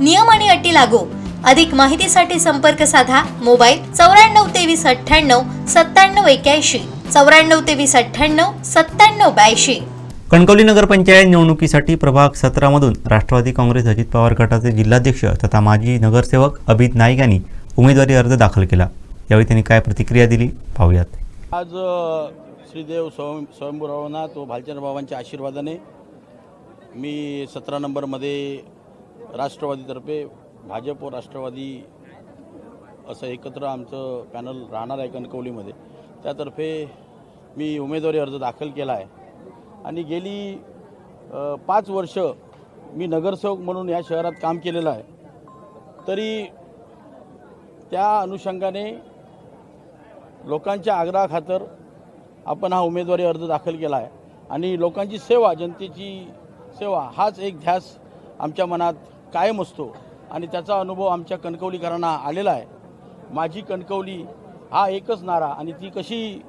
नियम आणि अटी लागू. अधिक माहितीसाठी संपर्क साधा मोबाईल चौऱ्याण्णव तेवीस अठ्ठ्याण्णव सत्त्याण्णव एक्याऐंशी. चौऱ्याण्णव तेवीस अठ्ठ्याण्णव सत्त्याण्णव ब्याऐंशी. कणकवली नगरपंचायत निवडणुकीसाठी प्रभाग सतरामधून राष्ट्रवादी काँग्रेस अजित पवार गटाचे जिल्हाध्यक्ष तथा माजी नगरसेवक अभित नाईक यांनी उमेदवारी अर्ज दाखल केला. यावेळी त्यांनी काय प्रतिक्रिया दिली पाहूयात. आज श्रीदेव स्वयं स्वयंभूरावनाथ व भालचंद्र बाबांच्या आशीर्वादाने मी सतरा नंबरमध्ये राष्ट्रवादीतर्फे भाजप व राष्ट्रवादी असं एकत्र आमचं पॅनल राहणार आहे कणकवलीमध्ये. त्यातर्फे मी उमेदवारी अर्ज दाखल केला आहे. आणि गेली पाच वर्ष मी नगरसेवक म्हणून या शहरात काम केलेलं आहे. तरी त्या अनुषंगाने लोकांच्या आग्रहाखातर आपण हा उमेदवारी अर्ज दाखल केला आहे. आणि लोकांची सेवा जनतेची सेवा हाच एक ध्यास आमच्या मनात कायम असतो आणि त्याचा अनुभव आमच्या कणकवलीकरांना आलेला आहे. माझी कणकवली हा एकच नारा आणि ती कशी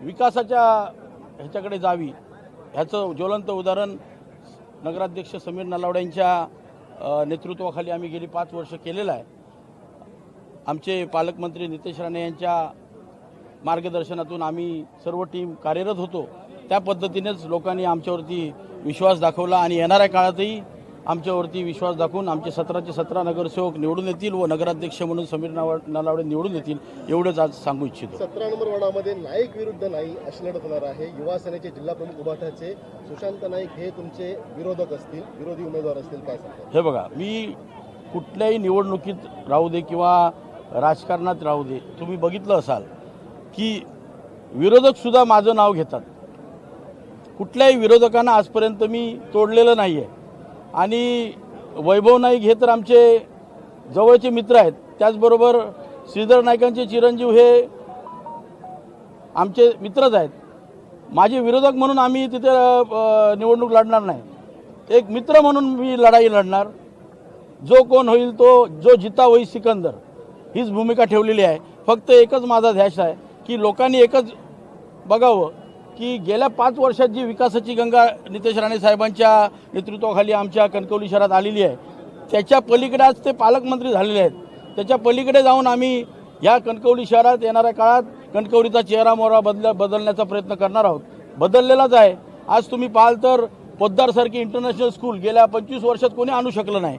विकासाच्या ह्याच्याकडे जावी ह्याचं ज्वलंत उदाहरण नगराध्यक्ष समीर नलावड्यांच्या नेतृत्वाखाली आम्ही गेली पाच वर्ष केलेलं आहे. आमचे पालकमंत्री नितेश राणे यांच्या मार्गदर्शनातून आम्ही सर्व टीम कार्यरत होतो. त्या पद्धतीनेच लोकांनी आमच्यावरती विश्वास दाखवला आणि येणाऱ्या काळातही आमच्यावरती विश्वास दाखवून आमचे सतराचे सतरा नगरसेवक निवडून येतील व नगराध्यक्ष म्हणून समीर नावा नलावडे निवडून येतील एवढंच आज सांगू इच्छितो. सतरा नंबर वॉर्डामध्ये नाईक विरुद्ध नाही अशी लढत होणार आहे. युवा सेनेचे जिल्हा प्रमुख उभाटाचे सुशांत नाईक हे तुमचे विरोधक असतील विरोधी उमेदवार असतील काय हे बघा मी कुठल्याही निवडणुकीत राहू दे किंवा राजकारणात राहू दे तुम्ही बघितलं असाल की विरोधकसुद्धा माझं नाव घेतात. कुठल्याही विरोधकांना आजपर्यंत मी तोडलेलं नाही आहे आणि वैभव नाईक हे तर आमचे जवळचे मित्र आहेत. त्याचबरोबर श्रीधर नाईकांचे चिरंजीव हे आमचे मित्रच आहेत. माझे विरोधक म्हणून आम्ही तिथे निवडणूक लढणार नाही. एक मित्र म्हणून मी लढाई लढणार. जो कोण होईल तो जो जिता होईल सिकंदर. हीच भूमिका ठेवलेली आहे. फक्त एकच माझा ध्यास आहे की लोकांनी एकच बघावं की गेल्या पाच वर्षात जी विकासाची गंगा नितेश राणे साहेबांच्या नेतृत्वाखाली आमच्या कणकवली शहरात आलेली आहे त्याच्या पलीकडे आज ते पालकमंत्री झालेले आहेत. त्याच्या पलीकडे जाऊन आम्ही या कणकवली शहरात येणाऱ्या काळात कणकवलीचा चेहरा मोहरा बदल बदलण्याचा प्रयत्न करणार आहोत. बदललेलाच आहे. आज तुम्ही पाहाल तर पोद्दारसारखी इंटरनॅशनल स्कूल गेल्या पंचवीस वर्षात कोणी आणू शकलं नाही.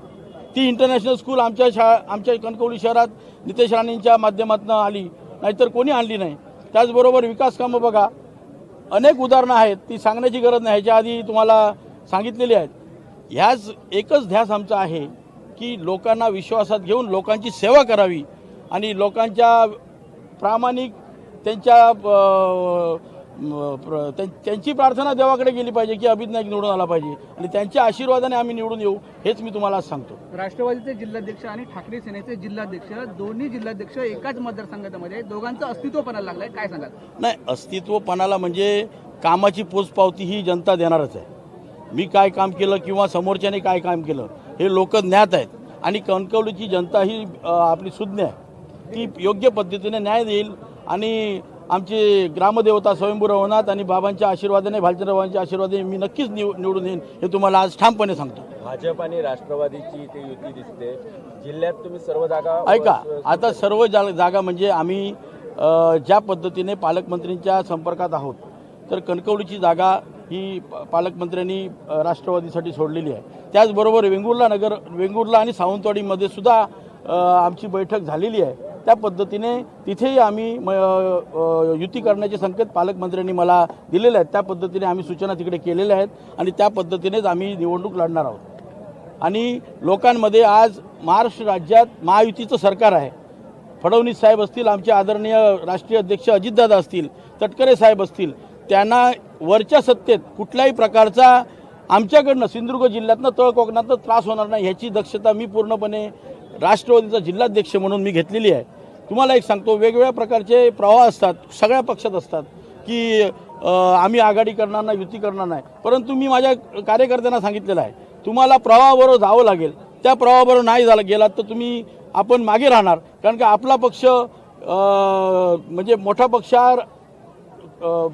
ती इंटरनॅशनल स्कूल आमच्या शाळा आमच्या कणकवली शहरात नितेश राणेंच्या माध्यमातून आली नाहीतर कोणी आणली नाही. त्याचबरोबर विकास कामं बघा. अनेक उदाहरणं आहेत ती सांगण्याची गरज नाही. ह्याच्या आधी तुम्हाला सांगितलेली आहेत. ह्याच एकच ध्यास आमचा आहे की लोकांना विश्वासात घेऊन लोकांची सेवा करावी आणि लोकांच्या प्रामाणिक त्यांच्या त्यांची प्रार्थना देवाकडे गेली पाहिजे की अभित नाईक निवडून आला पाहिजे. आणि त्यांच्या आशीर्वादाने आम्ही निवडून येऊ हेच मी तुम्हाला आज सांगतो. राष्ट्रवादीचे जिल्हाध्यक्ष आणि ठाकरे सेनेचे जिल्हाध्यक्ष दोन्ही जिल्हाध्यक्ष एकाच मतदारसंघामध्ये. दोघांचं अस्तित्व पणाला लागलंय. काय सांगाल? नाही अस्तित्वपणाला म्हणजे कामाची पोचपावती ही जनता देणारच आहे. मी काय काम केलं किंवा समोरच्याने काय काम केलं हे लोक ज्ञात आहेत. आणि कणकवलीची जनता ही आपली सुज्ञ आहे. ती योग्य पद्धतीने न्याय देईल आणि आमचे ग्रामदेवता स्वयंभू रवनाथ आणि बाबांच्या आशीर्वादाने भालचंद्र बाबांच्या आशीर्वादाने मी नक्कीच निव निवडून येईन हे तुम्हाला आज ठामपणे सांगतो. भाजप आणि राष्ट्रवादीची ती युती दिसते. जिल्ह्यात तुम्ही सर्व जागा ऐका आता सर्व जा जागा म्हणजे आम्ही ज्या पद्धतीने पालकमंत्रींच्या संपर्कात आहोत तर कणकवलीची जागा ही पालकमंत्र्यांनी राष्ट्रवादीसाठी सोडलेली आहे. त्याचबरोबर वेंगुर्ला नगर वेंगुर्ला आणि सावंतवाडीमध्ये सुद्धा आमची बैठक झालेली आहे. त्या पद्धतीने तिथेही आम्ही म- युती करण्याचे संकेत पालकमंत्र्यांनी मला दिलेले आहेत. त्या पद्धतीने आम्ही सूचना तिकडे केलेल्या आहेत आणि त्या पद्धतीनेच आम्ही निवडणूक लढणार आहोत. आणि लोकांमध्ये आज महाराष्ट्र राज्यात महायुतीचं सरकार आहे. फडणवीस साहेब असतील आमचे आदरणीय राष्ट्रीय अध्यक्ष अजितदादा असतील तटकरे साहेब असतील त्यांना वरच्या सत्तेत कुठल्याही प्रकारचा आमच्याकडनं सिंधुदुर्ग जिल्ह्यातनं तळ कोकणातनं त्रास होणार नाही ह्याची दक्षता मी पूर्णपणे राष्ट्रवादीचा जिल्हाध्यक्ष म्हणून मी घेतलेली आहे. तुम्हाला एक सांगतो वेगवेगळ्या प्रकारचे प्रवाह असतात सगळ्या पक्षात असतात की आम्ही आघाडी करणार नाही युती करणार नाही. परंतु मी माझ्या कार्यकर्त्यांना सांगितलेलं आहे तुम्हाला प्रवाहाबरोबर जावं लागेल. त्या प्रवाहाबरोबर नाही झालं गेलात तर तुम्ही आपण मागे राहणार. कारण का आपला पक्ष म्हणजे मोठा पक्षावर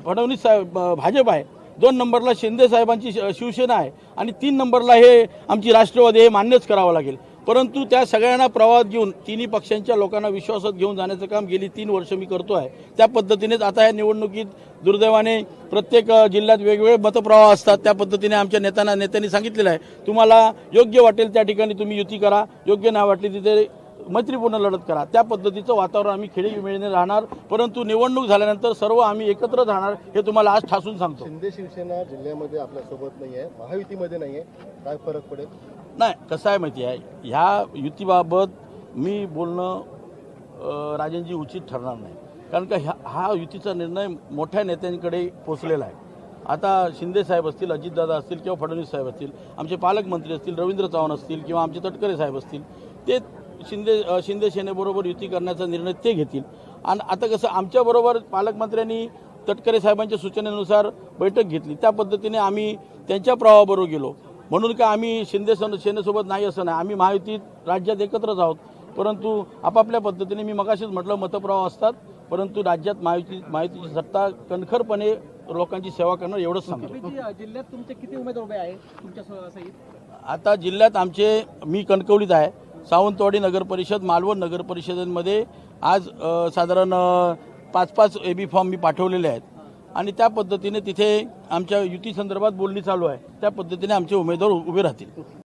फडणवीस साहेब भाजप आहे. दोन नंबरला शिंदे साहेबांची श- शिवसेना आहे. आणि तीन नंबरला हे आमची राष्ट्रवादी हे मान्यच करावं लागेल. परंतु त्या सगळ्यांना प्रवाहात घेऊन तिन्ही पक्षांच्या लोकांना विश्वासात घेऊन जाण्याचं काम गेली तीन वर्ष मी करतो आहे त्या पद्धतीनेच आता या निवडणुकीत दुर्दैवाने प्रत्येक जिल्ह्यात वेगवेगळे मतप्रवाह असतात. त्या पद्धतीने आमच्या नेत्यांना नेत्यांनी सांगितलेलं आहे. तुम्हाला योग्य वाटेल त्या ठिकाणी तुम्ही युती करा. योग्य नाही वाटली तिथे मैत्रीपूर्ण लढत करा. त्या पद्धतीचं वातावरण आम्ही खेळी मिळणे राहणार. परंतु निवडणूक झाल्यानंतर सर्व आम्ही एकत्र राहणार हे तुम्हाला आज ठासून सांगतो. शिंदे शिवसेना जिल्ह्यामध्ये आपल्यासोबत नाही आहे महायुतीमध्ये नाही आहे काय फरक पडेल? नाही कसं आहे माहिती आहे ह्या युतीबाबत मी बोलणं राजेंजी राजनजी उचित ठरणार नाही. कारण का ह्या हा युतीचा निर्णय मोठ्या नेत्यांकडे पोचलेला आहे. आता शिंदे साहेब असतील अजितदादा असतील किंवा फडणवीस साहेब असतील आमचे पालकमंत्री असतील रवींद्र चव्हाण असतील किंवा आमचे तटकरे साहेब असतील ते शिंदे शिंदे सेनेबरोबर युती करण्याचा निर्णय ते घेतील. आणि आता कसं आमच्याबरोबर पालकमंत्र्यांनी तटकरे साहेबांच्या सूचनेनुसार बैठक घेतली. त्या पद्धतीने आम्ही त्यांच्या प्रवाहाबरोबर गेलो. म्हणून का आम्ही शिंदे सन सेनेसोबत नाही असं नाही. आम्ही महायुतीत राज्यात एकत्रच आहोत. परंतु आपापल्या पद्धतीने मी मगाशीच म्हटलं मतप्रवाह असतात. परंतु राज्यात महायुती महायुतीची सत्ता कणखरपणे लोकांची सेवा करणं एवढंच सांगतो. जिल्ह्यात तुमचे किती उमेदवार उभे तुमच्या सहित? आता जिल्ह्यात आमचे मी कणकवलीत आहे. सावंतवाडी नगर परिषद मालवण नगर परिषदेमध्ये आज साधारण पाच पाच ए बी फॉर्म मी पाठवलेले आहेत. आणि त्या पद्धतीने तिथे आमच्या युती संदर्भात बोलणी चालू आहे. त्या पद्धतीने आमचे उमेदवार उभे राहतील.